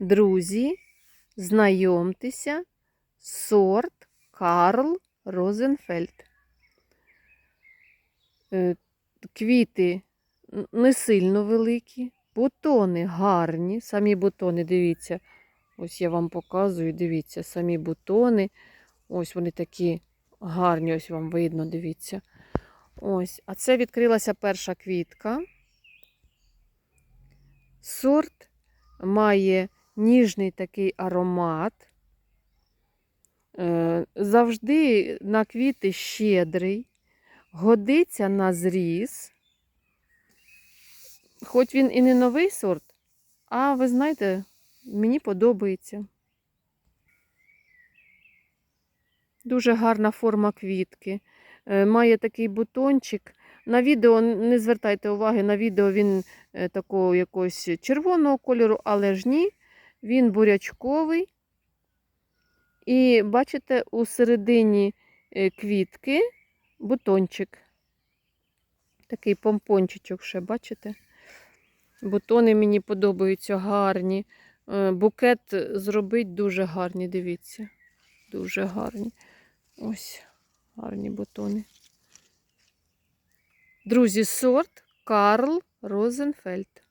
Друзі, знайомтеся, сорт Карл Розенфельд. Е, Квіти не сильно великі, бутони гарні. Самі бутони, дивіться, ось я вам показую, дивіться, самі бутони. Ось вони такі гарні, ось вам видно, дивіться. Ось, а це відкрилася перша квітка. Сорт має ніжний такий аромат. Е, Завжди на квіти щедрий, годиться на зріз. Хоч він і не новий сорт, а ви знаєте, мені подобається. Дуже гарна форма квітки. Е, Має такий бутончик. На відео не звертайте уваги, на відео він е, такого якогось червоного кольору, але ж ні, він бурячковий. І бачите, у середині е, квітки бутончик. Такий помпончичок ще, бачите? Бутони мені подобаються гарні. Е, Букет зробить дуже гарні, дивіться. Дуже гарні. Ось, гарні бутони. Друзі, сорт Карл Розенфельд.